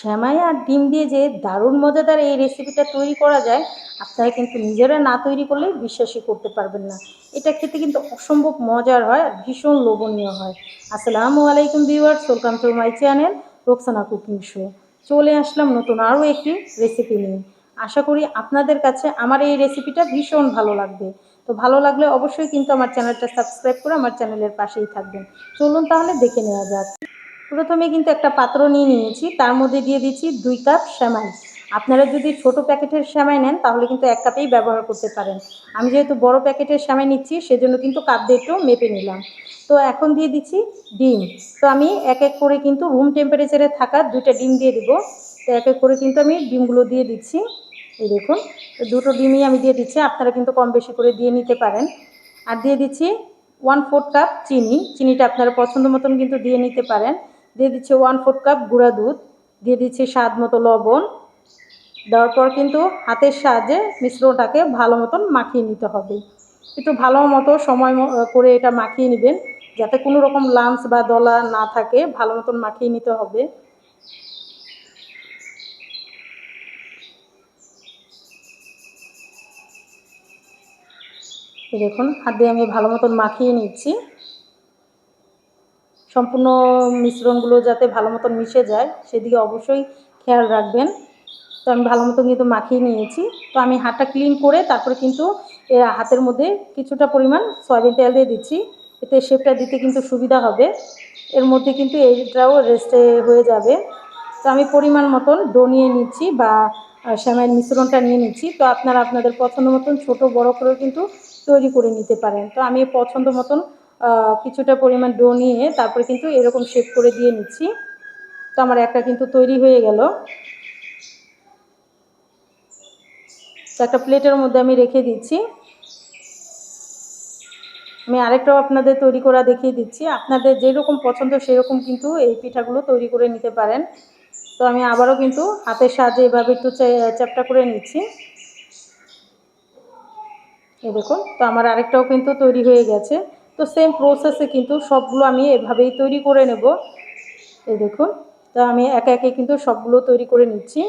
শ্যামাই আর ডিম দিয়ে যে দারুণ মজাদার এই রেসিপিটা তৈরি করা যায়, আপনারা কিন্তু নিজেরা না তৈরি করলে বিশ্বাসই করতে পারবেন না। এটা খেতে কিন্তু অসম্ভব মজার হয় আর ভীষণ লোভনীয় হয়। আসসালামু আলাইকুম viewers welcome to my channel Roksana cooking show চলে আসলাম নতুন আরও একটি রেসিপি নিয়ে। আশা করি আপনাদের কাছে আমার এই রেসিপিটা ভীষণ ভালো লাগবে। তো ভালো লাগলে অবশ্যই কিন্তু আমার চ্যানেলটা সাবস্ক্রাইব করে আমার চ্যানেলের পাশেই থাকবেন। চলুন তাহলে দেখে নেওয়া যাক। প্রথমে কিন্তু একটা পাত্র নিয়ে নিয়েছি। তার মধ্যে দিয়ে দিচ্ছি দুই কাপ শ্যামাই আপনারা যদি ছোট প্যাকেটের শ্যামাই নেন, তাহলে কিন্তু এক কাপেই ব্যবহার করতে পারেন। আমি যেহেতু বড় প্যাকেটের শ্যামাই নিচ্ছি, সেজন্য কিন্তু কাপ দিয়ে একটু মেপে নিলাম। তো এখন দিয়ে দিচ্ছি ডিম। তো আমি এক এক করে কিন্তু রুম টেম্পারেচারে থাকা দুইটা ডিম দিয়ে দিব। তো এক এক করে কিন্তু আমি ডিমগুলো দিয়ে দিচ্ছি। এই দেখুন দুটো ডিমই আমি দিয়ে দিচ্ছি। আপনারা কিন্তু কম বেশি করে দিয়ে নিতে পারেন। আর দিয়ে দিচ্ছি ওয়ান ফোর কাপ চিনি। চিনিটা আপনারা পছন্দ মতন কিন্তু দিয়ে নিতে পারেন। দিয়ে দিচ্ছি ওয়ান ফোর কাপ গুঁড়া দুধ, দিয়ে দিচ্ছি স্বাদ মতো লবণ। দেওয়ার পর কিন্তু হাতের সাহায্যে মিশ্রণটাকে ভালো মতন মাখিয়ে নিতে হবে। একটু ভালো মতো সময় করে এটা মাখিয়ে নেবেন, যাতে কোনো রকম লাঞ্চ বা দলা না থাকে, ভালো মতন মাখিয়ে নিতে হবে। দেখুন, হাত দিয়ে আমি ভালো মতন মাখিয়ে নিচ্ছি। সম্পূর্ণ মিশ্রণগুলো যাতে ভালো মতন মিশে যায়, সেদিকে অবশ্যই খেয়াল রাখবেন। তো আমি ভালো মতন কিন্তু মাখিয়ে নিয়েছি। তো আমি হাতটা ক্লিন করে তারপরে কিন্তু হাতের মধ্যে কিছুটা পরিমাণ সয়াবিন তেল দিয়ে দিচ্ছি। এতে শেপটা দিতে কিন্তু সুবিধা হবে। এর মধ্যে কিন্তু এইটাও রেস্টে হয়ে যাবে। তো আমি পরিমাণ মতন ডো নিয়ে নিচ্ছি বা শ্যামাইয়ের মিশ্রণটা নিয়ে নিচ্ছি। তো আপনারা আপনাদের পছন্দ মতন ছোটো বড়ো করেও কিন্তু তৈরি করে নিতে পারেন। তো আমি পছন্দ মতন কিছুটা পরিমাণ ডো নিয়ে তারপরে কিন্তু এরকম শেপ করে দিয়ে নিচ্ছি। তো আমার একটা কিন্তু তৈরি হয়ে গেল। তো একটা প্লেটের মধ্যে আমি রেখে দিচ্ছি। আমি আরেকটাও আপনাদের তৈরি করা দেখিয়ে দিচ্ছি। আপনাদের যেরকম পছন্দ সেরকম কিন্তু এই পিঠাগুলো তৈরি করে নিতে পারেন। তো আমি আবারও কিন্তু হাতের সাহায্যে এভাবে একটু চ্যাপটা করে নিচ্ছি। এই দেখুন, তো আমার আরেকটাও কিন্তু তৈরি হয়ে গেছে। তো সেম প্রসেসে কিন্তু সবগুলো আমি এভাবেই তৈরি করে নেব। এই দেখুন, তো আমি একে একে কিন্তু সবগুলো তৈরি করে নিচ্ছি।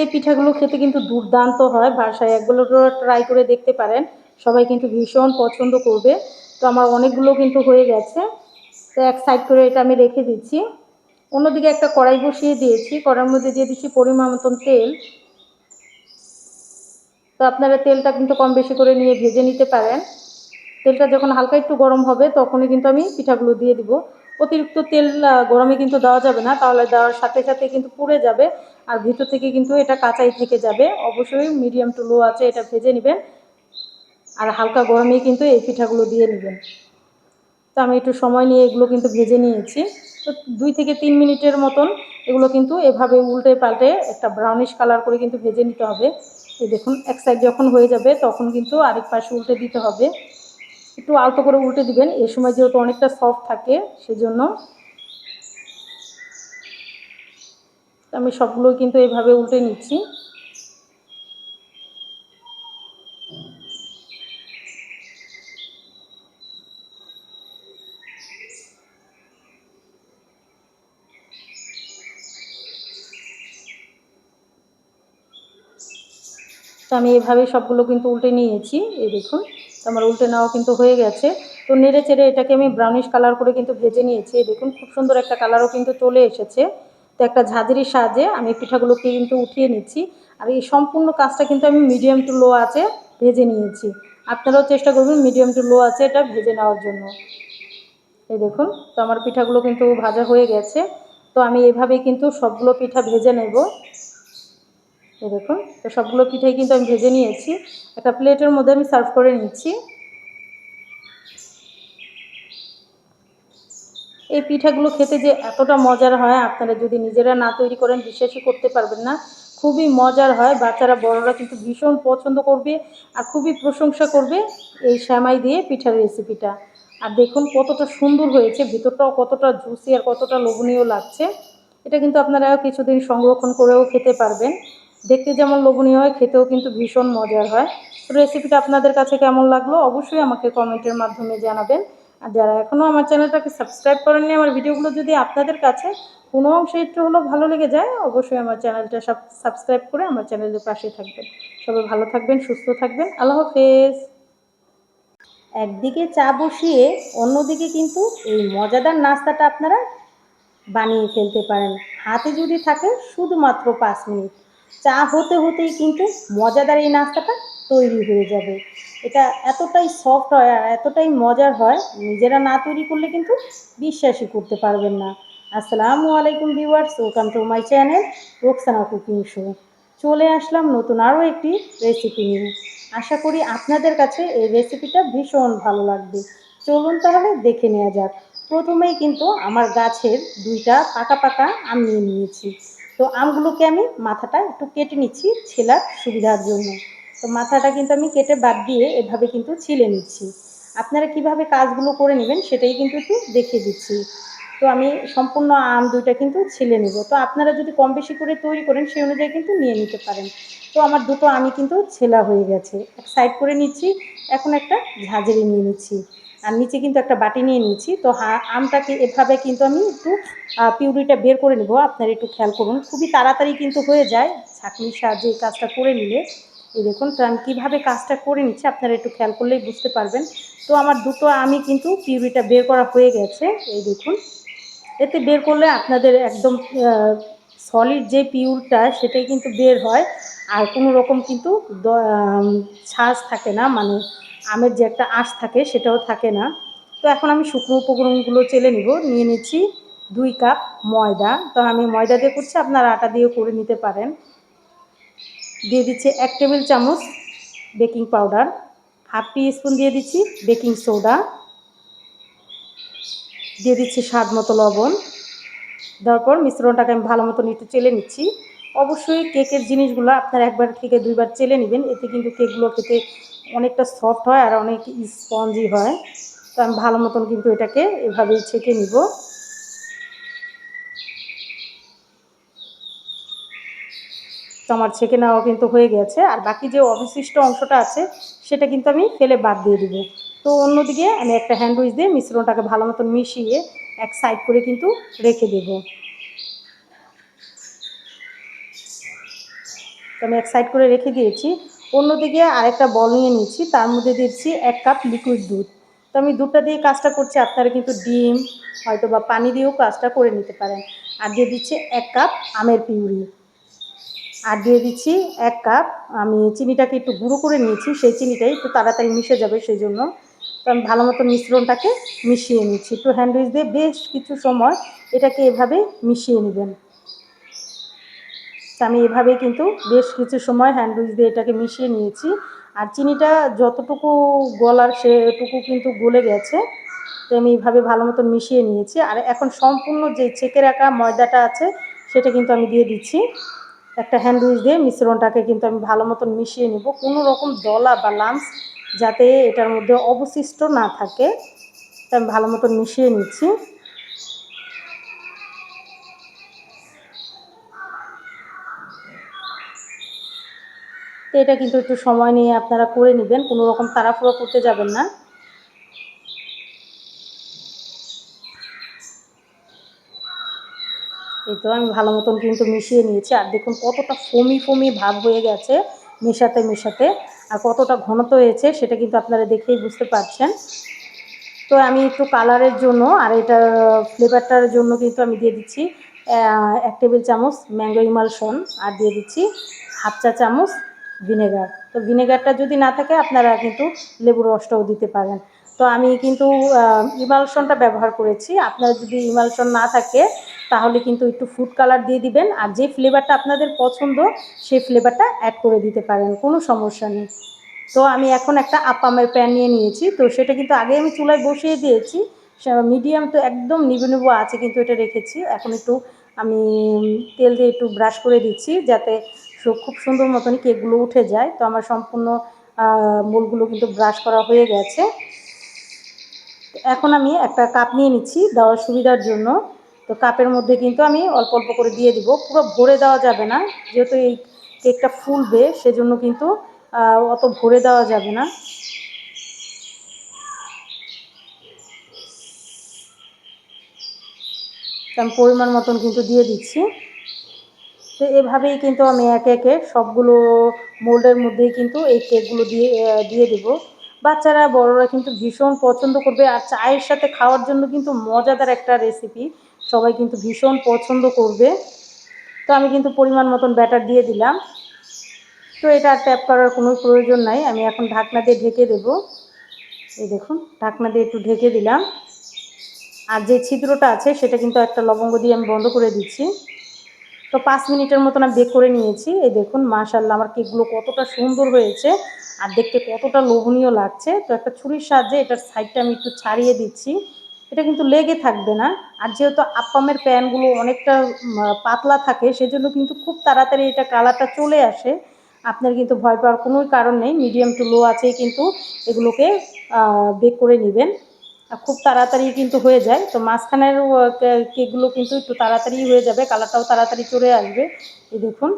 এই পিঠাগুলো খেতে কিন্তু দুর্দান্ত হয়, বাসায় একগুলো ট্রাই করে দেখতে পারেন, সবাই কিন্তু ভীষণ পছন্দ করবে। তো আমার অনেকগুলো কিন্তু হয়ে গেছে, তো এক সাইড করে এটা আমি রেখে দিচ্ছি। অন্যদিকে একটা কড়াই বসিয়ে দিয়েছি, কড়াইয়ের মধ্যে দিয়ে দিচ্ছি পরিমাণ মতন তেল। তো আপনারা তেলটা কিন্তু কম বেশি করে নিয়ে ভেজে নিতে পারেন। তেলটা যখন হালকা একটু গরম হবে, তখনই কিন্তু আমি পিঠাগুলো দিয়ে দিব। অতিরিক্ত তেল গরমে কিন্তু দেওয়া যাবে না, তাহলে দেওয়ার সাথে সাথে কিন্তু পুড়ে যাবে। আর ভিতর থেকে কিন্তু এটা কাঁচাই থেকে যাবে। অবশ্যই মিডিয়াম টু লো আছে, এটা ভেজে নেবেন। আর হালকা গরমেই কিন্তু এই পিঠাগুলো দিয়ে নেবেন। তো আমি একটু সময় নিয়ে এগুলো কিন্তু ভেজে নিয়েছি। তো দুই থেকে তিন মিনিটের মতন এগুলো কিন্তু এভাবে উল্টে পাল্টে একটা ব্রাউনিশ কালার করে কিন্তু ভেজে নিতে হবে। দেখুন, এক সাইড যখন হয়ে যাবে, তখন কিন্তু আরেক পাশে উল্টে দিতে হবে। একটু আলতো করে উল্টে দিবেন। এই সময় যেহেতু অনেকটা সফট থাকে, সেজন্য আমি সবগুলো কিন্তু এভাবে উল্টে নিচ্ছি। তো আমি এভাবে সবগুলো কিন্তু উল্টে নিয়েছি, এই দেখুন। আমার উল্টে নেওয়া কিন্তু হয়ে গেছে। তো নেড়ে চেড়ে এটাকে আমি ব্রাউনিশ কালার করে কিন্তু ভেজে নিয়েছি। দেখুন, খুব সুন্দর একটা কালারও কিন্তু চলে এসেছে। তো একটা ঝাঁঝরির সাহায্যে আমি পিঠাগুলোকে কিন্তু উঠিয়ে নিচ্ছি। আর এই সম্পূর্ণ কাজটা কিন্তু আমি মিডিয়াম টু লো আছে ভেজে নিয়েছি। আপনারাও চেষ্টা করবেন মিডিয়াম টু লো আছে এটা ভেজে নেওয়ার জন্য। এই দেখুন, তো আমার পিঠাগুলো কিন্তু ভাজা হয়ে গেছে। তো আমি এভাবেই কিন্তু সবগুলো পিঠা ভেজে নেব। এই দেখুন, তো সবগুলো পিঠাই কিন্তু আমি ভেজে নিয়েছি। একটা প্লেটের মধ্যে আমি সার্ভ করে নিচ্ছি। এই পিঠাগুলো খেতে যে এতটা মজার হয়, আপনারা যদি নিজেরা না তৈরি করেন, বিশ্বাসই করতে পারবেন না। খুবই মজার হয়, বাচ্চারা, বড়রা কিন্তু ভীষণ পছন্দ করবে আর খুবই প্রশংসা করবে এই শ্যামাই দিয়ে পিঠার রেসিপিটা আর দেখুন, কতটা সুন্দর হয়েছে, ভিতরটাও কতটা জুসি আর কতটা লোভনীয় লাগছে। এটা কিন্তু আপনারা কিছুদিন সংরক্ষণ করেও খেতে পারবেন। দেখতে যেমন লোভনীয় হয়, খেতেও কিন্তু ভীষণ মজার হয়। তো রেসিপিটা আপনাদের কাছে কেমন লাগল অবশ্যই আমাকে কমেন্টের মাধ্যমে জানাবেন। আর যারা এখনও আমার চ্যানেলটাকে সাবস্ক্রাইব করেননি, আমার ভিডিওগুলো যদি আপনাদের কাছে কোনো অংশে একটু হলেও ভালো লেগে যায়, অবশ্যই আমার চ্যানেলটা সব সাবস্ক্রাইব করে আমার চ্যানেলের পাশে থাকবেন। সবাই ভালো থাকবেন, সুস্থ থাকবেন, আল্লাহ হাফেজ। একদিকে চা বসিয়ে অন্যদিকে কিন্তু এই মজাদার নাস্তাটা আপনারা বানিয়ে ফেলতে পারেন। হাতে যদি থাকে শুধুমাত্র পাঁচ মিনিট। চা হতে হতেই কিন্তু মজাদার এই নাস্তাটা তৈরি হয়ে যাবে। এটা এতটাই সফট হয় আর এতটাই মজার হয়, নিজেরা না তৈরি করলে কিন্তু বিশ্বাসই করতে পারবেন না। আসসালামু আলাইকুম viewers welcome to my channel Roksana cooking show চলে আসলাম নতুন আরও একটি রেসিপি নিয়ে। আশা করি আপনাদের কাছে এই রেসিপিটা ভীষণ ভালো লাগবে। চলুন তাহলে দেখে নেওয়া যাক। প্রথমেই কিন্তু আমার গাছের দুইটা পাকা পাকা আম নিয়ে নিয়েছি। তো আমগুলোকে আমি মাথাটা একটু কেটে নিচ্ছি ছেলার সুবিধার জন্য। তো মাথাটা কিন্তু আমি কেটে বাদ দিয়ে এভাবে কিন্তু ছিলে নিচ্ছি। আপনারা কীভাবে কাজগুলো করে নেবেন সেটাই কিন্তু একটু দেখিয়ে দিচ্ছি। তো আমি সম্পূর্ণ আম দুইটা কিন্তু ছিলে নেব। তো আপনারা যদি কম বেশি করে তৈরি করেন সেই অনুযায়ী কিন্তু নিয়ে নিতে পারেন। তো আমার দুটো আমি কিন্তু ছেলা হয়ে গেছে। এক সাইড করে নিচ্ছি, এখন একটা ঝাঁঝরি নিয়ে নিচ্ছি। আর নিচে কিন্তু একটা বাটি নিয়ে নিয়েছি। তো আমটাকে এভাবে কিন্তু আমি একটু পিউরিটা বের করে নেব। আপনারা একটু খেয়াল করুন। খুবই তাড়াতাড়ি কিন্তু হয়ে যায়। ছাঁকনির সাহায্যে এই কাজটা করে নিলে। এই দেখুন, তো আমি কীভাবে কাজটা করে নিচ্ছি আপনারা একটু খেয়াল করলেই বুঝতে পারবেন। তো আমার দুটো আমি কিন্তু পিউরিটা বের করা হয়ে গেছে। এই দেখুন। এতে বের করলে আপনাদের একদম সলিড যে পিউরটা সেটাই কিন্তু বের হয়। আর কোনো রকম কিন্তু ছাঁচ থাকে না। মানে আমের যে একটা আঁশ থাকে সেটাও থাকে না। তো এখন আমি শুকনো উপকরণগুলো চেলে নিব, নিয়ে নিচ্ছি দুই কাপ ময়দা। তো আমি ময়দা দিয়ে করছি, আপনারা আটা দিয়েও করে নিতে পারেন। দিয়ে দিচ্ছি এক টেবিল চামচ baking powder, half teaspoon দিয়ে দিচ্ছি বেকিং সোডা, দিয়ে দিচ্ছি স্বাদ মতো লবণ। দেওয়ার পর মিশ্রণটাকে আমি ভালো মতন একটু চেলে নিচ্ছি। অবশ্যই কেকের জিনিসগুলো আপনার একবার থেকে দুইবার চেলে নেবেন। এতে কিন্তু কেকগুলো খেতে অনেকটা সফট হয় আর অনেক স্পঞ্জি হয়। তো আমি ভালো মতন কিন্তু এটাকে এভাবেই ছেঁকে নিব। তো আমার ছেঁকে নেওয়া কিন্তু হয়ে গেছে। আর বাকি যে অবশিষ্ট অংশটা আছে, সেটা কিন্তু আমি ফেলে বাদ দিয়ে দিব। তো অন্যদিকে আমি একটা হ্যান্ড উইচ দিয়ে মিশ্রণটাকে ভালো মতন মিশিয়ে এক সাইড করে কিন্তু রেখে দেব। তো আমি এক সাইড করে রেখে দিয়েছি। অন্যদিকে আরেকটা বল নিয়ে নিচ্ছি, তার মধ্যে দিচ্ছি এক কাপ লিকুইড দুধ। তো আমি দুধটা দিয়ে কাজটা করছি, আপনারা কিন্তু ডিম, হয়তো বা পানি দিয়েও কাজটা করে নিতে পারেন। আর দিয়ে দিচ্ছি এক কাপ আমের পিউরি। আর দিয়ে দিচ্ছি এক কাপ আমি চিনিটাকে একটু গুঁড়ো করে নিয়েছি, সেই চিনিটাই একটু তাড়াতাড়ি মিশে যাবে সেই জন্য। তো আমি ভালো মতো মিশ্রণটাকে মিশিয়ে নিচ্ছি। একটু হ্যান্ডউইচ দিয়ে বেশ কিছু সময় এটাকে এভাবে মিশিয়ে নেবেন। তো আমি এভাবে কিন্তু বেশ কিছু সময় হ্যান্ডউইচ দিয়ে এটাকে মিশিয়ে নিয়েছি। আর চিনিটা যতটুকু গলার সেটুকু কিন্তু গলে গেছে, তো আমি এইভাবে ভালো মতন মিশিয়ে নিয়েছি। আর এখন সম্পূর্ণ যে চেকে রাখা ময়দাটা আছে, সেটা কিন্তু আমি দিয়ে দিচ্ছি। একটা হ্যান্ডউইচ দিয়ে মিশ্রণটাকে কিন্তু আমি ভালো মতন মিশিয়ে নেব। কোনো রকম দলা বা লামস যাতে এটার মধ্যে অবশিষ্ট না থাকে, তা আমি ভালো মতন মিশিয়ে নিচ্ছি। তো এটা কিন্তু একটু সময় নিয়ে আপনারা করে নেবেন, কোনো রকম তাড়াফুড়ো করতে যাবেন না। এই তো আমি ভালো মতন কিন্তু মিশিয়ে নিয়েছি, আর দেখুন কতটা ফমি ফমি ভাব হয়ে গেছে মেশাতে মেশাতে, আর কতটা ঘনত্ব হয়েছে সেটা কিন্তু আপনারা দেখেই বুঝতে পারছেন। তো আমি একটু কালারের জন্য আর এটা ফ্লেভারটার জন্য কিন্তু আমি দিয়ে দিচ্ছি এক টেবিল চামচ ম্যাঙ্গো ইমালশন, আর দিয়ে দিচ্ছি হাফ চা চামচ ভিনেগার। তো ভিনেগারটা যদি না থাকে, আপনারা কিন্তু লেবুর রসটাও দিতে পারেন। তো আমি কিন্তু ইমালশনটা ব্যবহার করেছি। আপনার যদি ইমালশন না থাকে, তাহলে কিন্তু একটু ফুড কালার দিয়ে দিবেন। আর যে ফ্লেভারটা আপনাদের পছন্দ, সেই ফ্লেভারটা অ্যাড করে দিতে পারেন। কোনো সমস্যা নেই। তো আমি এখন একটা আপামের প্যান নিয়ে নিয়েছি। তো সেটা কিন্তু আগে আমি চুলায় বসিয়ে দিয়েছি। মিডিয়াম তো একদম নিবু নিবু আছে, কিন্তু এটা রেখেছি। এখন একটু আমি তেল দিয়ে একটু ব্রাশ করে দিচ্ছি, যাতে খুব সুন্দর মতনই কেকগুলো উঠে যায়। তো আমার সম্পূর্ণ মূলগুলো কিন্তু ব্রাশ করা হয়ে গেছে। এখন আমি একটা কাপ নিয়ে নিচ্ছি দেওয়ার সুবিধার জন্য। তো কাপের মধ্যে কিন্তু আমি অল্প অল্প করে দিয়ে দিব। পুরো ভরে দেওয়া যাবে না। যেহেতু এই কেকটা ফুলবে, সেজন্য কিন্তু অত ভরে দেওয়া যাবে না। আমি পরিমাণ মতন কিন্তু দিয়ে দিচ্ছি। তো এভাবেই কিন্তু আমি একে একে সবগুলো মোল্ডের মধ্যেই কিন্তু এই কেকগুলো দিয়ে দিয়ে দেবো। বাচ্চারা, বড়রা কিন্তু ভীষণ পছন্দ করবে। আর চায়ের সাথে খাওয়ার জন্য কিন্তু মজাদার একটা রেসিপি সবাই কিন্তু ভীষণ পছন্দ করবে। তো আমি কিন্তু পরিমাণ মতন ব্যাটার দিয়ে দিলাম। তো এটা আর ট্যাপ করার কোনো প্রয়োজন নাই। আমি এখন ঢাকনা দিয়ে ঢেকে দেবো। এই দেখুন, ঢাকনা দিয়ে একটু ঢেকে দিলাম। আর যে ছিদ্রটা আছে, সেটা কিন্তু একটা লবঙ্গ দিয়ে আমি বন্ধ করে দিচ্ছি। তো পাঁচ মিনিটের মতন আমি বেক করে নিয়েছি। এই দেখুন মাশাল্লাহ আমার কেকগুলো কতটা সুন্দর হয়েছে আর দেখতে কতটা লোভনীয় লাগছে। তো একটা ছুরির সাহায্যে এটার সাইডটা আমি একটু ছাড়িয়ে দিচ্ছি। এটা কিন্তু লেগে থাকবে না আর যেহেতু আপ্পামের প্যানগুলো অনেকটা পাতলা থাকে, সেজন্য কিন্তু খুব তাড়াতাড়ি এটা কালারটা চলে আসে। আপনার কিন্তু ভয় পাওয়ার কোনো কারণ নেই, মিডিয়াম টু লো আছেই কিন্তু এগুলোকে বেক করে নেবেন। খুব তাড়াতাড়ি কিন্তু হয়ে যায়। তো মাঝখানের কেকগুলো কিন্তু একটু তাড়াতাড়ি হয়ে যাবে, কালারটাও তাড়াতাড়ি চলে আসবে। এই দেখুন,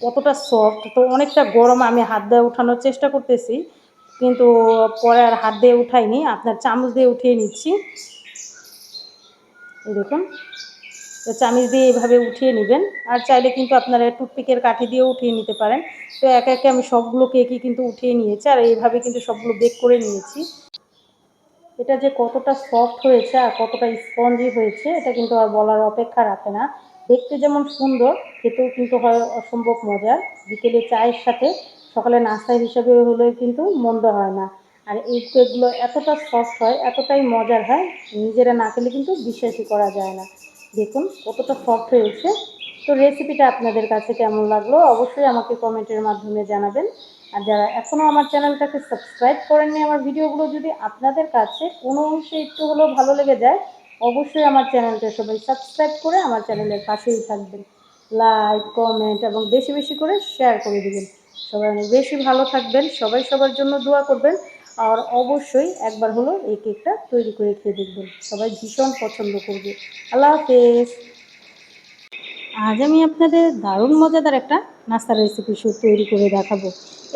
কতটা সফট তো অনেকটা গরম আমি হাত দিয়ে উঠানোর চেষ্টা করতেছি, কিন্তু পরে আর হাত দিয়ে উঠাইনি, আপনার চামচ দিয়ে উঠিয়ে নিচ্ছি। এই দেখুন, তো চামচ দিয়ে এভাবে উঠিয়ে নেবেন, আর চাইলে কিন্তু আপনারা টুথপিকের কাঠি দিয়েও উঠিয়ে নিতে পারেন। তো একে একে আমি সবগুলো কেকই কিন্তু উঠিয়ে নিয়েছি, আর এইভাবে কিন্তু সবগুলো বেক করে নিয়েছি। এটা যে কতটা সফট হয়েছে আর কতটা স্পঞ্জি হয়েছে, এটা কিন্তু আর বলার অপেক্ষা রাখে না। দেখতে যেমন সুন্দর, খেতেও কিন্তু হয় অসম্ভব মজার। বিকেলে চায়ের সাথে সকালে নাস্তা হিসেবে হলেও কিন্তু মন্দ হয় না। আর এই কেকগুলো এতটা সফট হয়, এতটাই মজার হয়, নিজেরা না খেলে কিন্তু বিশ্বাসই করা যায় না। দেখুন কতটা সফট হয়েছে। তো রেসিপিটা আপনাদের কাছে কেমন লাগল? অবশ্যই আমাকে কমেন্টের মাধ্যমে জানাবেন। আর যারা এখনও আমার চ্যানেলটাকে সাবস্ক্রাইব করেননি আমার ভিডিওগুলো, যদি আপনাদের কাছে কোনো অংশে একটু হলেও ভালো লেগে যায়, অবশ্যই আমার চ্যানেলটা সবাই সাবস্ক্রাইব করে আমার চ্যানেলের পাশেই থাকবেন। লাইক, কমেন্ট এবং বেশি বেশি করে শেয়ার করে দেবেন। সবাই অনেক বেশি ভালো থাকবেন, সবাই সবার জন্য দোয়া করবেন আর অবশ্যই একবার হলো এই কেকটা তৈরি করে খেয়ে দেখবেন। সবাই ভীষণ পছন্দ করবে। আল্লাহ হাফেজ। আজ আমি আপনাদের দারুণ মজাদার একটা নাস্তার রেসিপি তৈরি করে দেখাবো।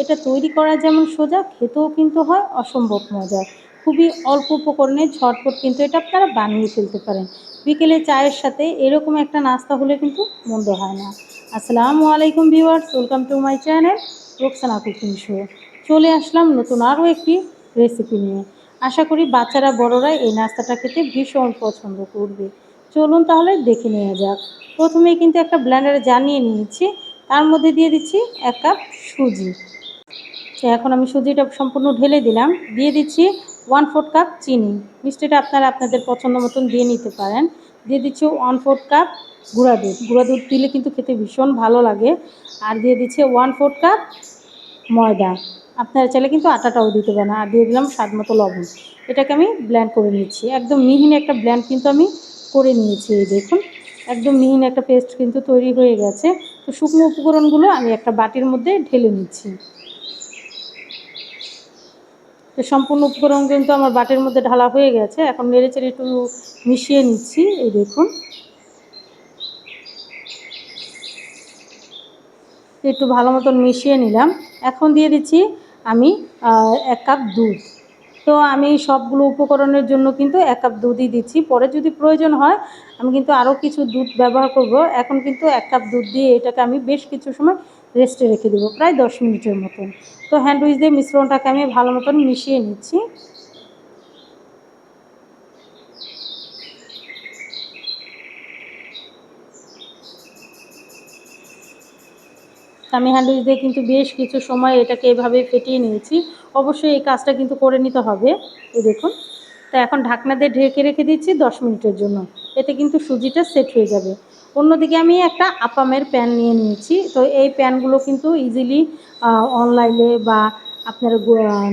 এটা তৈরি করা যেমন সোজা, খেতেও কিন্তু হয় অসম্ভব মজার খুবই অল্প উপকরণে ঝটপট কিন্তু এটা আপনারা বানিয়ে ফেলতে পারেন। বিকেলে চায়ের সাথে এরকম একটা নাস্তা হলে কিন্তু মন্দ হয় না। আসসালামু আলাইকুম viewers welcome to my channel Roksana cooking show চলে আসলাম নতুন আরও একটি রেসিপি নিয়ে। আশা করি বাচ্চারা, বড়রা এই নাস্তাটা খেতে ভীষণ পছন্দ করবে। চলুন তাহলে দেখে নেওয়া যাক। প্রথমেই কিন্তু একটা ব্ল্যান্ডারে জানিয়ে নিয়েছি। তার মধ্যে দিয়ে দিচ্ছি এক কাপ সুজি। তো এখন আমি সুজিটা সম্পূর্ণ ঢেলে দিলাম। দিয়ে দিচ্ছি ওয়ান ফোর্থ কাপ চিনি। মিষ্টিটা আপনারা আপনাদের পছন্দ মতন দিয়ে নিতে পারেন। দিয়ে দিচ্ছি ওয়ান ফোর্থ কাপ গুঁড়া দুধ। গুঁড়া দুধ দিলে কিন্তু খেতে ভীষণ ভালো লাগে। আর দিয়ে দিচ্ছে ওয়ান ফোর্থ কাপ ময়দা। আপনারা চাইলে কিন্তু আটাটাও দিতে পারেন। আর দিয়ে দিলাম স্বাদ মতো লবণ। এটাকে আমি ব্ল্যান্ড করে নিচ্ছি। একদম মিহিন একটা ব্ল্যান্ড কিন্তু আমি করে নিয়েছি দেখুন। একদম মিহিন একটা পেস্ট কিন্তু তৈরি হয়ে গেছে। তো শুকনো উপকরণগুলো আমি একটা বাটির মধ্যে ঢেলে নিচ্ছি। তো সম্পূর্ণ উপকরণ কিন্তু আমার বাটির মধ্যে ঢালা হয়ে গেছে। এখন নেড়ে চেড়ে একটু মিশিয়ে নিচ্ছি, এই দেখুন। একটু ভালো মতন মিশিয়ে নিলাম। এখন দিয়ে দিচ্ছি আমি এক কাপ দুধ। তো আমি সবগুলো উপকরণের জন্য কিন্তু এক কাপ দুধই দিচ্ছি। পরে যদি প্রয়োজন হয়, আমি কিন্তু আরও কিছু দুধ ব্যবহার করব। এখন কিন্তু এক কাপ দুধ দিয়ে এটাকে আমি বেশ কিছু সময় রেস্টে রেখে দেবো, প্রায় দশ মিনিটের মতন। তো হ্যান্ড উইচ দিয়ে মিশ্রণটাকে আমি ভালো মতন মিশিয়ে নিচ্ছি। আমি হ্যান্ড উইচ দিয়ে কিন্তু বেশ কিছু সময় এটাকে এভাবে ফেটিয়ে নিয়েছি। অবশ্যই এই কাজটা কিন্তু করে নিতে হবে। এই দেখুন। তো এখন ঢাকনা দিয়ে ঢেকে রেখে দিচ্ছি দশ মিনিটের জন্য। এতে কিন্তু সুজিটা সেট হয়ে যাবে। অন্যদিকে আমি একটা আপামের প্যান নিয়ে নিয়েছি। তো এই প্যানগুলো কিন্তু ইজিলি অনলাইনে বা আপনার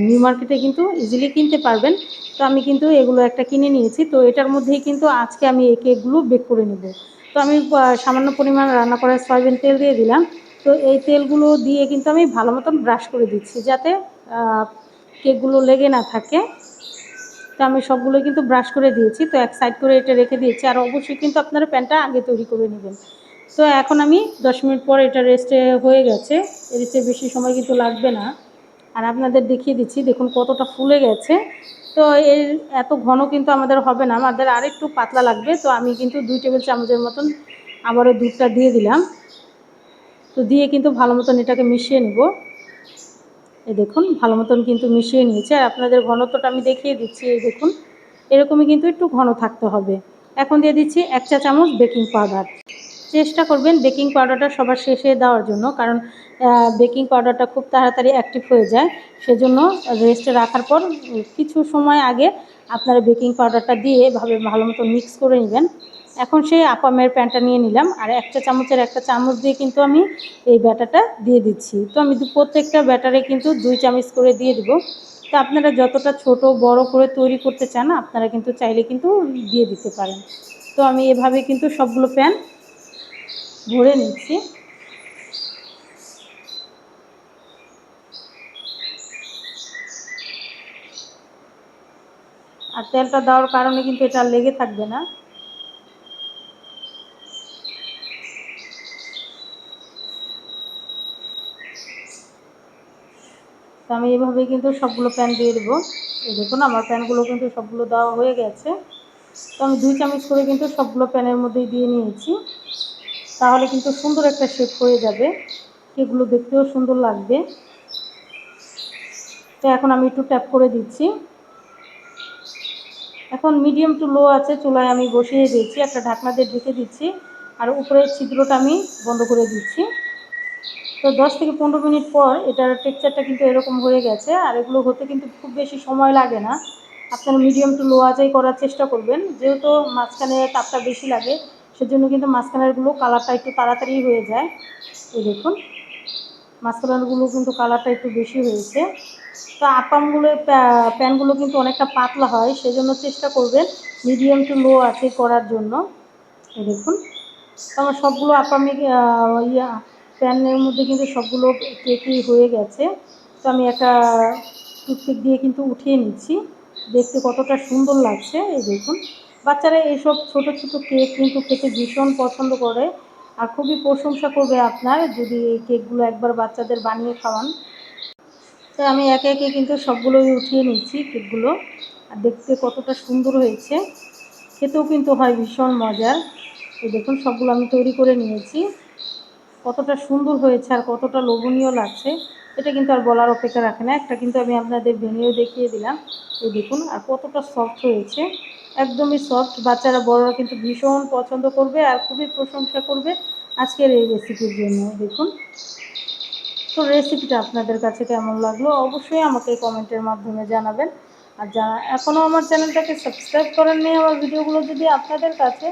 নিউ মার্কেটে কিন্তু ইজিলি কিনতে পারবেন। তো আমি কিন্তু এগুলো একটা কিনে নিয়েছি। তো এটার মধ্যেই কিন্তু আজকে আমি এই কেকগুলো বেক করে নেব। তো আমি সামান্য পরিমাণ রান্না করার সয়াবিন তেল দিয়ে দিলাম। তো এই তেলগুলো দিয়ে কিন্তু আমি ভালো মতন ব্রাশ করে দিচ্ছি যাতে কেকগুলো লেগে না থাকে। তো আমি সবগুলো কিন্তু ব্রাশ করে দিয়েছি। তো এক সাইড করে এটা রেখে দিয়েছি। আর অবশ্যই কিন্তু আপনারা প্যানটা আগে তৈরি করে নেবেন। তো এখন আমি দশ মিনিট পর এটা রেস্টে হয়ে গেছে। এর চেয়ে বেশি সময় কিন্তু লাগবে না। আর আপনাদের দেখিয়ে দিচ্ছি, দেখুন কতটা ফুলে গেছে। তো এর এত ঘন কিন্তু আমাদের হবে না। আমাদের আরেকটু পাতলা লাগবে। তো আমি কিন্তু দুই টেবিল চামচের মতন আবারও দুধটা দিয়ে দিলাম। তো দিয়ে কিন্তু ভালো মতন এটাকে মিশিয়ে নেব। এই দেখুন, ভালো মতন কিন্তু মিশিয়ে নিয়েছে। আর আপনাদের ঘনত্বটা আমি দেখিয়ে দিচ্ছি, এই দেখুন। এরকমই কিন্তু একটু ঘন থাকতে হবে। এখন দিয়ে দিচ্ছি এক চা চামচ বেকিং পাউডার। চেষ্টা করবেন বেকিং পাউডারটা সবার শেষে দেওয়ার জন্য, কারণ বেকিং পাউডারটা খুব তাড়াতাড়ি অ্যাক্টিভ হয়ে যায়। সেজন্য রেস্টে রাখার পর কিছু সময় আগে আপনারা বেকিং পাউডারটা দিয়ে এভাবে ভালো মতো মিক্স করে নেবেন। এখন সেই আপামের প্যানটা নিয়ে নিলাম, আর একটা চামচের একটা চামচ দিয়ে কিন্তু আমি এই ব্যাটারটা দিয়ে দিচ্ছি। তো আমি প্রত্যেকটা ব্যাটারে কিন্তু দুই চামচ করে দিয়ে দিব। তো আপনারা যতটা ছোট, বড় করে তৈরি করতে চান, আপনারা কিন্তু চাইলে কিন্তু দিয়ে দিতে পারেন। তো আমি এভাবে কিন্তু সবগুলো প্যান ভরে নিচ্ছি। আর তেলটা দেওয়ার কারণে কিন্তু এটা লেগে থাকবে না। তো আমি এভাবে কিন্তু সবগুলো প্যান দিয়ে দেবো। এই দেখুন, আমার প্যানগুলো কিন্তু সবগুলো দেওয়া হয়ে গেছে। তো আমি দুই চামচ করে কিন্তু সবগুলো প্যানের মধ্যেই দিয়ে নিয়েছি। তাহলে কিন্তু সুন্দর একটা শেপ হয়ে যাবে। কেকগুলো দেখতেও সুন্দর লাগবে। তো এখন আমি একটু ট্যাপ করে দিচ্ছি। এখন মিডিয়াম টু লো আছে, চুলায় আমি বসিয়ে দিয়েছি। একটা ঢাকনা দিয়ে ঢেকে দিচ্ছি। আর উপরের ছিদ্রটা আমি বন্ধ করে দিচ্ছি। তো দশ থেকে পনেরো মিনিট পর এটার টেক্সচারটা কিন্তু এরকম হয়ে গেছে, আর এগুলো হতে কিন্তু খুব বেশি সময় লাগে না। আপনারা মিডিয়াম টু লো আঁচাই করার চেষ্টা করবেন, যেহেতু মাঝখানে তাপটা বেশি লাগে, সেজন্য কিন্তু মাঝখানেরগুলো কালারটা একটু তাড়াতাড়ি হয়ে যায়। এই দেখুন মাঝখানেরগুলো কিন্তু কালারটা একটু বেশি হয়েছে। তো আপামগুলো প্যানগুলো কিন্তু অনেকটা পাতলা হয়, সেজন্য চেষ্টা করবেন মিডিয়াম টু লো আছে করার জন্য। দেখুন আমার সবগুলো আপামি ইয়া প্যানের মধ্যে কিন্তু সবগুলো কেকই হয়ে গেছে। তো আমি একটা টুথপিক দিয়ে কিন্তু উঠিয়ে নিচ্ছি। দেখতে কতটা সুন্দর লাগছে, এই দেখুন। বাচ্চারা এইসব ছোট ছোট কেক কিন্তু খেতে ভীষণ পছন্দ করে আর খুবই প্রশংসা করবে আপনার যদি এই কেকগুলো একবার বাচ্চাদের বানিয়ে খাওয়ান। তো আমি একে একে কিন্তু সবগুলোই উঠিয়ে নিচ্ছি কেকগুলো। আর দেখতে কতটা সুন্দর হয়েছে। খেতেও কিন্তু হয় ভীষণ মজার। এই দেখুন, সবগুলো আমি তৈরি করে নিয়েছি। কতটা সুন্দর হয়েছে আর কতটা লোভনীয় লাগছে, এটা কিন্তু আর বলার অপেক্ষা রাখে না। একটা কিন্তু আমি আপনাদের ভেঙেও দেখিয়ে দিলাম। এই দেখুন, আর কতটা সফট হয়েছে। একদমই সফট বাচ্চারা, বড়রা কিন্তু ভীষণ পছন্দ করবে আর খুবই প্রশংসা করবে আজকের এই রেসিপির জন্য। দেখুন, তো রেসিপিটা আপনাদের কাছে কেমন লাগল অবশ্যই আমাকে কমেন্টের মাধ্যমে জানাবেন। আর যারা এখনও আমার চ্যানেলটাকে সাবস্ক্রাইব করেননি, আমার ভিডিওগুলো যদি আপনাদের কাছে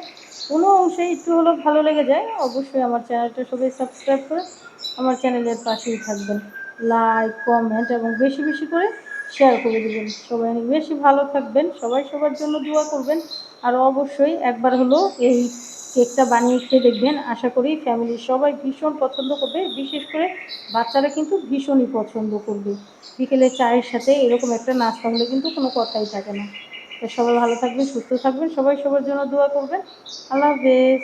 কোনো অংশে একটু হলেও ভালো লেগে যায়, অবশ্যই আমার চ্যানেলটা সবাই সাবস্ক্রাইব করে আমার চ্যানেলের পাশেই থাকবেন। লাইক কমেন্ট এবং বেশি বেশি করে শেয়ার করে দেবেন। সবাই অনেক বেশি ভালো থাকবেন, সবাই সবার জন্য দোয়া করবেন। আর অবশ্যই একবার হলো এই কেকটা বানিয়ে খেয়ে দেখবেন। আশা করি ফ্যামিলির সবাই ভীষণ পছন্দ করবে। বিশেষ করে বাচ্চারা কিন্তু ভীষণই পছন্দ করবে। বিকেলে চায়ের সাথে এরকম একটা নাস্তা হলে কিন্তু কোনো কথাই থাকে না। সবাই ভালো থাকবেন, সুস্থ থাকবেন, সবাই সবার জন্য দোয়া করবেন। আল্লাহ হাফেজ।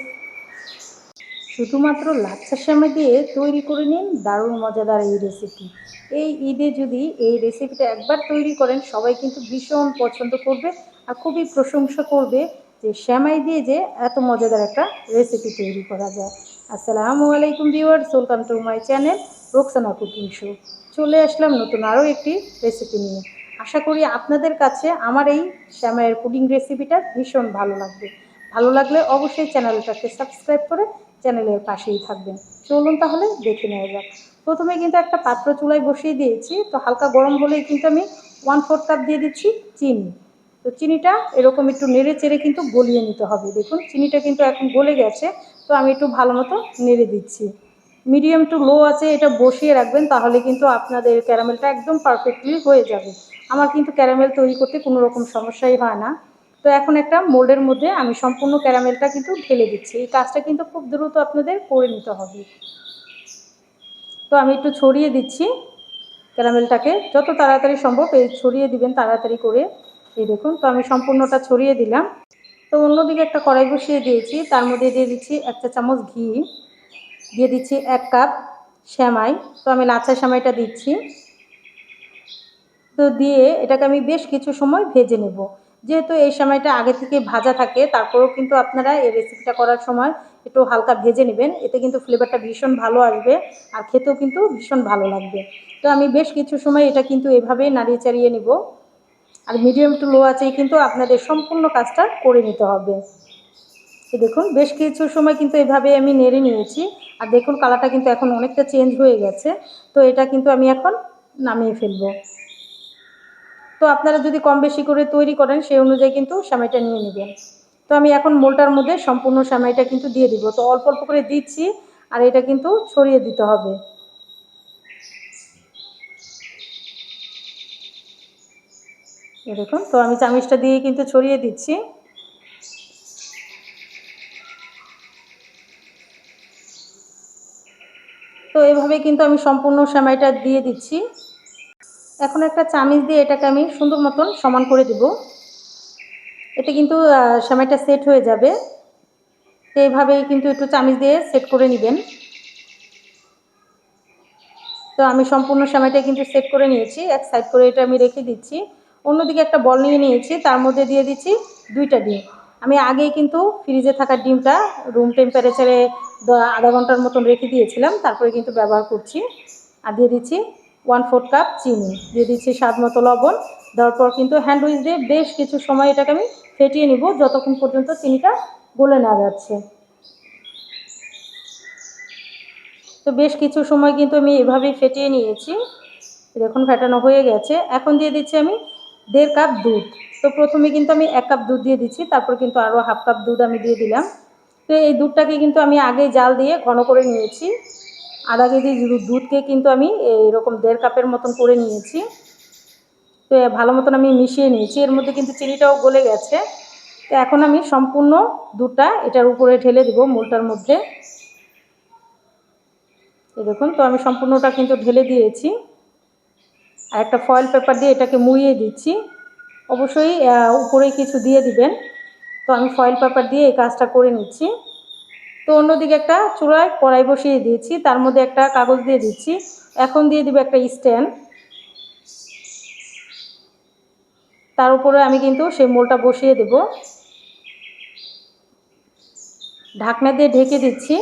শুধুমাত্র লাচ্ছা সেমাই দিয়ে তৈরি করে নিন দারুণ মজাদার এই রেসিপি এই ঈদে যদি এই রেসিপিটা একবার তৈরি করেন, সবাই কিন্তু ভীষণ পছন্দ করবে আর খুবই প্রশংসা করবে। যে শ্যামাই দিয়ে যে এত মজাদার একটা রেসিপি তৈরি করা যায়। আসসালামু আলাইকুম viewers welcome to my channel Roksana cooking show চলে আসলাম নতুন আরও একটি রেসিপি নিয়ে। আশা করি আপনাদের কাছে আমার এই শ্যামাইয়ের পুডিং রেসিপিটা ভীষণ ভালো লাগবে। ভালো লাগলে অবশ্যই চ্যানেলটাকে সাবস্ক্রাইব করে চ্যানেলের পাশেই থাকবেন। চলুন তাহলে দেখে নেওয়া যাক। প্রথমে কিন্তু একটা পাত্র চুলায় বসিয়ে দিয়েছি। তো হালকা গরম হলেই কিন্তু আমি ওয়ান ফোর কাপ দিয়ে দিচ্ছি চিনি। তো চিনিটা এরকম একটু নেড়ে চেড়ে কিন্তু গলিয়ে নিতে হবে। দেখুন, চিনিটা কিন্তু এখন গলে গেছে, তো আমি একটু ভালো মতো নেড়ে দিচ্ছি। মিডিয়াম টু লো আছে, এটা বসিয়ে রাখবেন, তাহলে কিন্তু আপনাদের ক্যারামেলটা একদম পারফেক্টলি হয়ে যাবে। আমার কিন্তু ক্যারামেল তৈরি করতে কোনো রকম সমস্যাই হয় না। তো এখন একটা মোল্ডের মধ্যে আমি সম্পূর্ণ ক্যারামেলটা কিন্তু ঢেলে দিচ্ছি। এই কাজটা কিন্তু খুব দ্রুত আপনাদের করে নিতে হবে। তো আমি একটু ছড়িয়ে দিচ্ছি ক্যারামেলটাকে। যত তাড়াতাড়ি সম্ভব এই ছড়িয়ে দিবেন তাড়াতাড়ি করে। এই দেখুন, তো আমি সম্পূর্ণটা ছড়িয়ে দিলাম। তো অন্যদিকে একটা কড়াই বসিয়ে দিয়েছি, তার মধ্যে দিয়ে দিচ্ছি একটা চামচ ঘি, দিয়ে দিচ্ছি এক কাপ শ্যামাই তো আমি লাচ্ছা শ্যামাইটা দিচ্ছি। তো দিয়ে এটাকে আমি বেশ কিছু সময় ভেজে নেব। যেহেতু এই সময়টা আগে থেকে ভাজা থাকে, তারপরেও কিন্তু আপনারা এই রেসিপিটা করার সময় একটু হালকা ভেজে নেবেন। এতে কিন্তু ফ্লেভারটা ভীষণ ভালো আসবে আর খেতেও কিন্তু ভীষণ ভালো লাগবে। তো আমি বেশ কিছু সময় এটা কিন্তু এভাবেই নাড়িয়ে চাড়িয়ে নিব। আর মিডিয়াম টু লো আছেই কিন্তু আপনাদের সম্পূর্ণ কাজটা করে নিতে হবে। দেখুন, বেশ কিছু সময় কিন্তু এভাবে আমি নেড়ে নিয়েছি। আর দেখুন কালারটা কিন্তু এখন অনেকটা চেঞ্জ হয়ে গেছে। তো এটা কিন্তু আমি এখন নামিয়ে ফেলব। তো আপনারা যদি কম বেশি করে তৈরি করেন, সেই অনুযায়ী কিন্তু সেমাইটা নিয়ে নেবেন। তো আমি এখন মোলটার মধ্যে সম্পূর্ণ সেমাইটা কিন্তু দিয়ে দিব। তো অল্প অল্প করে দিচ্ছি, আর এটা কিন্তু ছড়িয়ে দিতে হবে। দেখুন তো আমি চামিচটা দিয়ে কিন্তু ছড়িয়ে দিচ্ছি। তো এভাবে কিন্তু আমি সম্পূর্ণ সেমাইটা দিয়ে দিচ্ছি। এখন একটা চামিচ দিয়ে এটাকে আমি সুন্দর মতন সমান করে দেব। এতে কিন্তু সেমাইটা সেট হয়ে যাবে। তো এইভাবেই কিন্তু একটু চামিচ দিয়ে সেট করে নেবেন। তো আমি সম্পূর্ণ সেমাইটা কিন্তু সেট করে নিয়েছি। এক সাইড করে এটা আমি রেখে দিচ্ছি। অন্যদিকে একটা বল নিয়ে নিয়েছি, তার মধ্যে দিয়ে দিচ্ছি দুইটা ডিম। আমি আগেই কিন্তু ফ্রিজে থাকা ডিমটা রুম টেম্পারেচারে আধা ঘণ্টার মতন রেখে দিয়েছিলাম, তারপরে কিন্তু ব্যবহার করছি। আর দিয়ে দিচ্ছি ওয়ান ফোর্থ কাপ চিনি, দিয়ে দিচ্ছি স্বাদ মতো লবণ। দেওয়ার পর কিন্তু হ্যান্ড উইচ দিয়ে বেশ কিছু সময় এটাকে আমি ফেটিয়ে নিব, যতক্ষণ পর্যন্ত চিনিটা গলে না যাচ্ছে। তো বেশ কিছু সময় কিন্তু আমি এভাবেই ফেটিয়ে নিয়েছি। দেখুন, ফেটানো হয়ে গেছে। এখন দিয়ে দিচ্ছি আমি দেড় কাপ দুধ। তো প্রথমে কিন্তু আমি এক কাপ দুধ দিয়ে দিচ্ছি, তারপর কিন্তু আরও হাফ কাপ দুধ আমি দিয়ে দিলাম। তো এই দুধটাকে কিন্তু আমি আগে জাল দিয়ে ঘন করে নিয়েছি। আধা কেজি দুধকে কিন্তু আমি এরকম দেড় কাপের মতন করে নিয়েছি। তো ভালো মতন আমি মিশিয়ে নিয়েছি। এর মধ্যে কিন্তু চিনিটাও গলে গেছে। তো এখন আমি সম্পূর্ণ দুধটা এটার উপরে ঢেলে দেবো মূলটার মধ্যে। দেখুন, তো আমি সম্পূর্ণটা কিন্তু ঢেলে দিয়েছি। আর একটা ফয়েল পেপার দিয়ে এটাকে মুড়িয়ে দিচ্ছি। অবশ্যই উপরে কিছু দিয়ে দিবেন। তো আমি ফয়েল পেপার দিয়ে এই কাজটা করে নিচ্ছি। তো অন্যদিকে একটা চূড়ায় কড়াই বসিয়ে দিয়েছি। তার মধ্যে একটা কাগজ দিয়ে দিচ্ছি। এখন দিয়ে দিব একটা স্ট্যান্ড। তার উপরে আমি কিন্তু সেই মোলটা বসিয়ে দেব। ঢাকনা দিয়ে ঢেকে দিচ্ছি।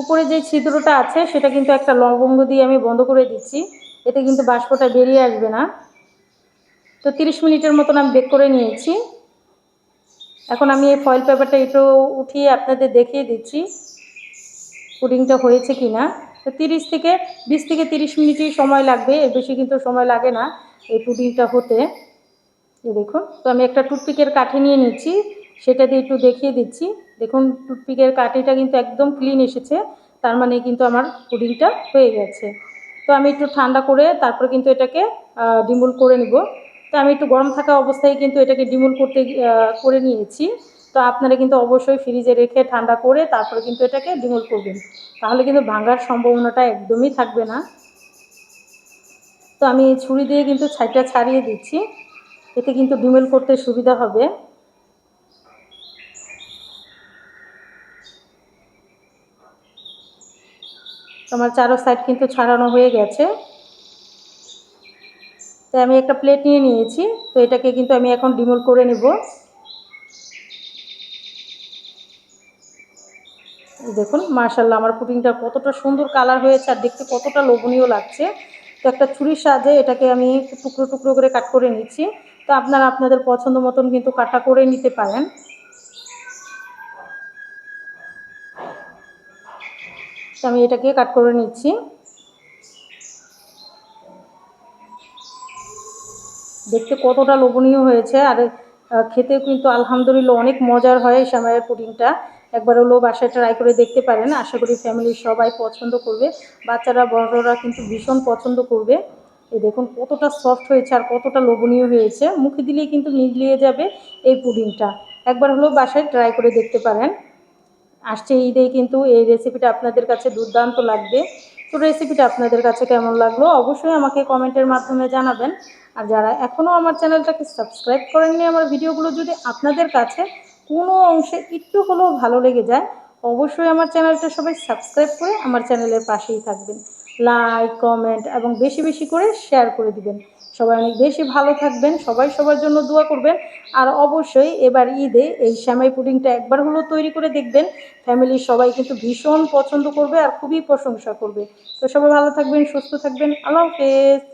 উপরে যে ছিদ্রটা আছে, সেটা কিন্তু একটা লবঙ্গ দিয়ে আমি বন্ধ করে দিচ্ছি। এতে কিন্তু বাষ্পটা বেরিয়ে আসবে না। তো তিরিশ মিনিটের মতন আমি বেক করে নিয়েছি। এখন আমি এই ফয়েল পেপারটা একটু উঠিয়ে আপনাদের দেখিয়ে দিচ্ছি, পুডিংটা হয়েছে কি না তো তিরিশ থেকে, বিশ থেকে তিরিশ মিনিটই সময় লাগবে, এর বেশি কিন্তু সময় লাগে না এই পুডিংটা হতে। দেখুন, তো আমি একটা টুথপিকের কাঠি নিয়ে নিচ্ছি, সেটা দিয়ে একটু দেখিয়ে দিচ্ছি। দেখুন, টুথপিকের কাটিটা কিন্তু একদম ক্লিন এসেছে, তার মানে কিন্তু আমার পুডিংটা হয়ে গেছে। তো আমি একটু ঠান্ডা করে তারপর কিন্তু এটাকে ডিমুল করে নিব। তো আমি একটু গরম থাকা অবস্থায় কিন্তু এটাকে ডিমুল করতে করে নিয়েছি। তো আপনারা কিন্তু অবশ্যই ফ্রিজে রেখে ঠান্ডা করে তারপরে কিন্তু এটাকে ডিমুল করবেন। তাহলে কিন্তু ভাঙার সম্ভাবনাটা একদমই থাকবে না। তো আমি ছুরি দিয়ে কিন্তু ছাইটা ছাড়িয়ে দিচ্ছি। এতে কিন্তু ডিমেল করতে সুবিধা হবে। আমার চারো সাইড কিন্তু ছাড়ানো হয়ে গেছে। তাই আমি একটা প্লেট নিয়ে নিয়েছি, তো এটাকে কিন্তু আমি এখন ডিমোল করে নেব। দেখুন মার্শাল্লাহ আমার পুটিংটা কতটা সুন্দর কালার হয়েছে আর দেখতে কতটা লোভনীয় লাগছে। তো একটা ছুরির সাহায্যে এটাকে আমি টুকরো টুকরো করে কাট করে নিচ্ছি। তো আপনারা আপনাদের পছন্দ মতন কিন্তু কাটা করে নিতে পারেন। আমি এটাকে কাট করে নিচ্ছি। দেখতে কতটা লোভনীয় হয়েছে। আর খেতেও কিন্তু আলহামদুলিল্লাহ অনেক মজার হয় এই সামাইয়ের পুডিংটা। একবার হলেও বাসায় ট্রাই করে দেখতে পারেন। আশা করি ফ্যামিলির সবাই পছন্দ করবে। বাচ্চারা, বড়রা কিন্তু ভীষণ পছন্দ করবে। এই দেখুন কতটা সফট হয়েছে আর কতটা লোভনীয় হয়েছে। মুখে দিলেই কিন্তু মিলিয়ে যাবে এই পুডিংটা। একবার হলেও বাসায় ট্রাই করে দেখতে পারেন। আসছে ঈদে কিন্তু এই রেসিপিটা আপনাদের কাছে দুর্দান্ত লাগবে। তো রেসিপিটা আপনাদের কাছে কেমন লাগল অবশ্যই আমাকে কমেন্টের মাধ্যমে জানাবেন। আর যারা এখনও আমার চ্যানেলটাকে সাবস্ক্রাইব করেননি আমার ভিডিওগুলো যদি আপনাদের কাছে কোনো অংশে একটু হলেও ভালো লেগে যায়, অবশ্যই আমার চ্যানেলটা সবাই সাবস্ক্রাইব করে আমার চ্যানেলের পাশেই থাকবেন। লাইক কমেন্ট এবং বেশি বেশি করে শেয়ার করে দিবেন। সবাই অনেক বেশি ভালো থাকবেন, সবাই সবার জন্য দোয়া করবেন। আর অবশ্যই এবার ঈদে এই শ্যামাই পুডিংটা একবার হলেও তৈরি করে দেখবেন। ফ্যামিলির সবাই কিন্তু ভীষণ পছন্দ করবে আর খুবই প্রশংসা করবে। তো সবাই ভালো থাকবেন, সুস্থ থাকবেন। আল্লাহ হাফেজ।